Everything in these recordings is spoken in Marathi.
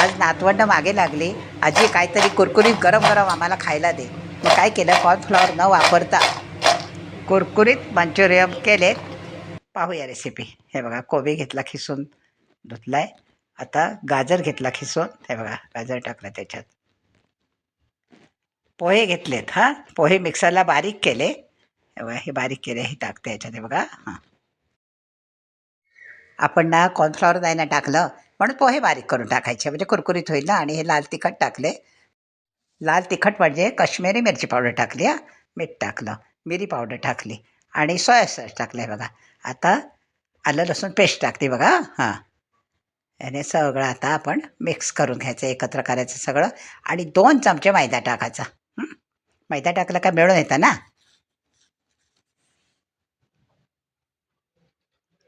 आज नातवंड मागे लागली. आजी काहीतरी कुरकुरीत गरम गरम आम्हाला खायला दे. मग काय केलं? कॉर्नफ्लॉवर न वापरता कुरकुरीत मंचुरियम केलेत पाहूया रेसिपी हे बघा कोबी घेतला खिसून धुतलाय. आता गाजर घेतला खिसून. हे बघा गाजर टाकलं त्याच्यात. पोहे घेतलेत हां? पोहे मिक्सरला बारीक केले. हे बघा हे बारीक केले हे टाकते याच्यात हे बघा. हां. आपण ना कॉर्नफ्लॉवर नाही ना टाकलं म्हणून पोहे बारीक करून टाकायचे म्हणजे कुरकुरीत होईल ना. आणि हे लाल तिखट टाकले. लाल तिखट म्हणजे कश्मीरी मिरची पावडर टाकली हा. मीठ टाकलं मिरी पावडर टाकली आणि सोया सॉस टाकलं आहे बघा. आता आलं लसूण पेस्ट टाकते बघा हां. याने सगळं आता आपण मिक्स करून घ्यायचं एकत्र करायचं सगळं. आणि दोन चमचे मैदा टाकायचा मैदा टाकला का मिळून येतं ना.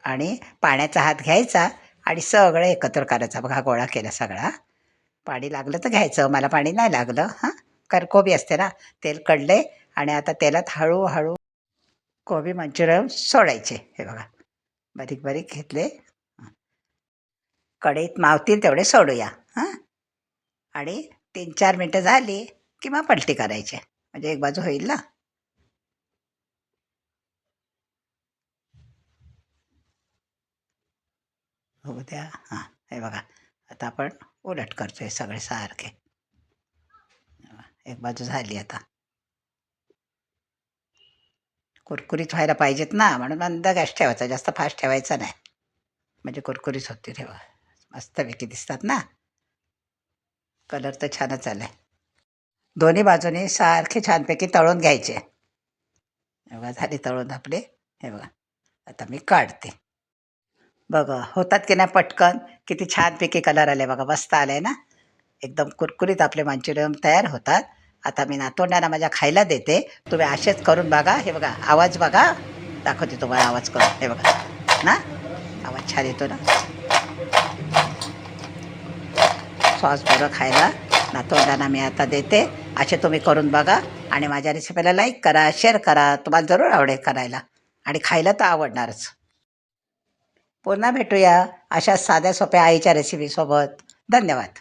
आणि पाण्याचा हात घ्यायचा. आणि सगळं एकत्र करायचं. बघा गोळा केला सगळा. पाणी लागलं तर घ्यायचं. मला पाणी नाही लागलं. हां? कारण कोबी असते ना तेल कडले आणि आता तेलात हळूहळू कोबी मंचुरियन सोडायचे. हे बघा बारीक बारीक घेतले. कढईत मावतील तेवढे सोडूया. हां? आणि तीन चार मिनटं झाली की मग पलटी करायची. म्हणजे एक बाजू होईल ना? हो द्या हां हे बघा. आता आपण उलट करतोय सगळे सारखे. एक बाजू झाली आता. कुरकुरीत व्हायला पाहिजेत ना म्हणून मंद गॅस ठेवायचा जास्त फास्ट ठेवायचा नाही. म्हणजे कुरकुरीत होते ठेवा मस्तपैकी दिसतात ना. कलर तर छानच आलाय. दोन्ही बाजूने सारखे छानपैकी तळून घ्यायचे. बघा झाली तळून आपले. हे बघा. आता मी काढते. बघा होतात की नाही पटकन? किती छानपैकी कलर आले बघा मस्त आले ना? एकदम कुरकुरीत आपले मंचुरियन तयार होतात. आता मी नातोंडांना माझ्या खायला देते. तुम्ही असेच करून बघा. हे बघा आवाज बघा. दाखवते तुम्हाला आवाज करून. हे बघा. ना? आवाज छान येतो ना? सॉस बरं खायला नातोंडांना मी आता देते. असे तुम्ही करून बघा. आणि माझ्या रेसिपीला लाईक करा शेअर करा. तुम्हाला जरूर आवडेल करायला. आणि खायला तर आवडणारच. पुन्हा भेटूया अशा साध्या सोप्या आईच्या रेसिपीसोबत धन्यवाद.